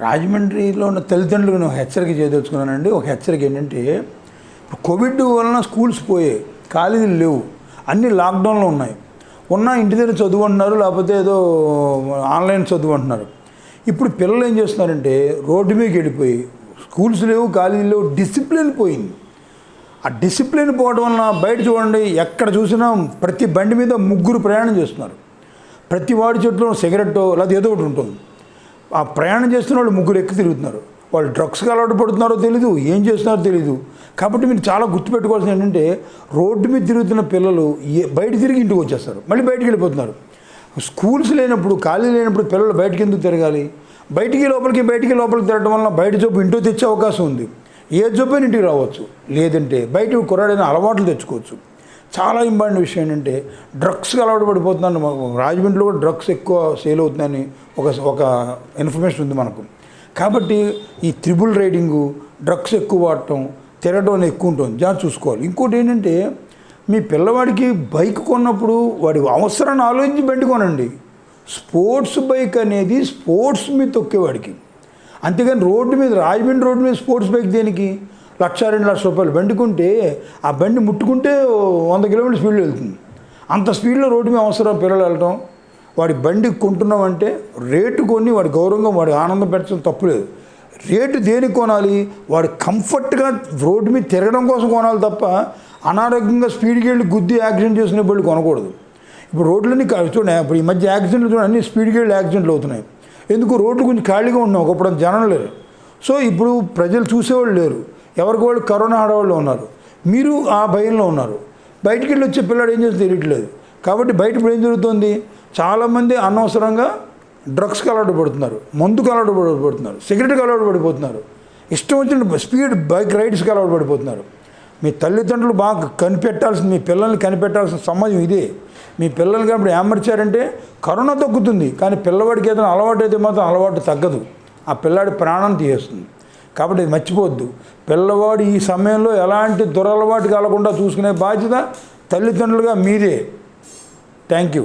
రాజమండ్రిలో ఉన్న తల్లిదండ్రులకు నేను హెచ్చరిక చేయదలుచుకున్నానండి. ఒక హెచ్చరిక ఏంటంటే కోవిడ్ వలన స్కూల్స్ పోయాయి కాలేజీలు లేవు అన్నీ లాక్డౌన్లో ఉన్నాయి. ఉన్న ఇంటి దగ్గర చదువు అంటున్నారు లేకపోతే ఏదో ఆన్లైన్ చదువు అంటున్నారు ఇప్పుడు పిల్లలు ఏం చేస్తున్నారంటే రోడ్డు మీదకి వెళ్ళిపోయి స్కూల్స్ లేవు కాలేజీలు లేవు డిసిప్లిన్ పోయింది. ఆ డిసిప్లిన్ పోవడం వలన బయట చూడండి ఎక్కడ చూసినా ప్రతి బండి మీద ముగ్గురు ప్రయాణం చేస్తున్నారు. ప్రతి వాడి చెట్లో సిగరెట్ లేదా ఏదో ఒకటి ఉంటుంది. ఆ ప్రయాణం చేస్తున్న వాళ్ళు ముగ్గురు ఎక్కి తిరుగుతున్నారు. వాళ్ళు డ్రగ్స్కి అలవాటు పడుతున్నారో తెలీదు ఏం చేస్తున్నారో తెలీదు. కాబట్టి మీరు చాలా గుర్తుపెట్టుకోవాల్సింది ఏంటంటే రోడ్డు మీద తిరుగుతున్న పిల్లలు ఏ బయట తిరిగి ఇంటికి వచ్చేస్తారు. మళ్ళీ బయటికి వెళ్ళిపోతున్నారు. స్కూల్స్ లేనప్పుడు ఖాళీ లేనప్పుడు పిల్లలు బయటికి ఎందుకు తిరగాలి? బయటికి లోపలికి బయటికి లోపలికి తిరగడం వల్ల బయట జబ్బు ఇంట్లో తెచ్చే అవకాశం ఉంది. ఏ జబ్బు ఇంటికి రావచ్చు. లేదంటే బయట కుర్రాడైన అలవాట్లు తెచ్చుకోవచ్చు. చాలా ఇంపార్టెంట్ విషయం ఏంటంటే డ్రగ్స్కి అలవాటు పడిపోతున్నాను రాజమండ్రిలో కూడా డ్రగ్స్ ఎక్కువ సేల్ అవుతుందని ఒక ఒక ఇన్ఫర్మేషన్ ఉంది మనకు. కాబట్టి ఈ త్రిబుల్ రైడింగు డ్రగ్స్ ఎక్కువ వాడటం తిరగడం ఎక్కువ ఉంటుంది. జాగ్రత్త చూసుకోవాలి. ఇంకోటి ఏంటంటే మీ పిల్లవాడికి బైక్ కొన్నప్పుడు వాడి అవసరాన్ని ఆలోచించి బండి కొనండి. స్పోర్ట్స్ బైక్ అనేది స్పోర్ట్స్ మీద తొక్కేవాడికి. అంతేగాని రోడ్డు మీద రాజమండ్రి రోడ్డు మీద స్పోర్ట్స్ బైక్ దేనికి? లక్ష రెండు లక్ష రూపాయలు బండి కొంటే ఆ బండి ముట్టుకుంటే వంద కిలోమీటర్ స్పీడ్లో వెళ్తుంది. అంత స్పీడ్లో రోడ్డు మీద అవసరం పిల్లలు వెళ్ళటం వాడి బండి కొంటున్నామంటే రేటు కొని వాడి గౌరవంగా వాడి ఆనందం పెట్టడం తప్పులేదు రేటు దేనికి కొనాలి? వాడు కంఫర్ట్గా రోడ్డు మీద తిరగడం కోసం కొనాలి తప్ప అనారోగ్యంగా స్పీడ్కి వెళ్ళి గుద్ది యాక్సిడెంట్ చేసిన బళ్ళు కొనకూడదు. ఇప్పుడు రోడ్లన్నీ చూడండి ఇప్పుడు ఈ మధ్య యాక్సిడెంట్లు చూడండి అన్ని స్పీడ్కి వెళ్ళి యాక్సిడెంట్లు అవుతున్నాయి. ఎందుకు రోడ్లు కొంచెం ఖాళీగా ఉన్నాం ఒకప్పుడు జనం లేరు. సో ఇప్పుడు ప్రజలు చూసేవాళ్ళు లేరు. ఎవరికి వాళ్ళు కరోనా ఆడవాళ్ళు ఉన్నారు. మీరు ఆ భయంలో ఉన్నారు. బయటికి వెళ్ళి వచ్చే పిల్లాడు ఏం చేస్తే తెలియట్లేదు. కాబట్టి బయట ఇప్పుడు ఏం జరుగుతుంది? చాలామంది అనవసరంగా డ్రగ్స్కి అలవాటు పడుతున్నారు మందుకు అలవాటు పడిపోతున్నారు సిగరెట్కి అలవాటు పడిపోతున్నారు ఇష్టం వచ్చిన స్పీడ్ బైక్ రైడ్స్కి అలవాటు పడిపోతున్నారు మీ తల్లిదండ్రులు బాగా కనిపెట్టాల్సిన మీ పిల్లల్ని కనిపెట్టాల్సిన సమాజం ఇదే. మీ పిల్లలు కాబట్టి ఏమర్చారంటే కరోనా తగ్గుతుంది. కానీ పిల్లవాడికి ఏదైనా అలవాటు అయితే మాత్రం అలవాటు తగ్గదు. ఆ పిల్లాడి ప్రాణం తీయేస్తుంది కాబట్టి ఇది మర్చిపోవద్దు. పిల్లవాడు ఈ సమయంలో ఎలాంటి దురలవాటు కలగకుండా చూసుకునే బాధ్యత తల్లిదండ్రులుగా మీరే. Thank you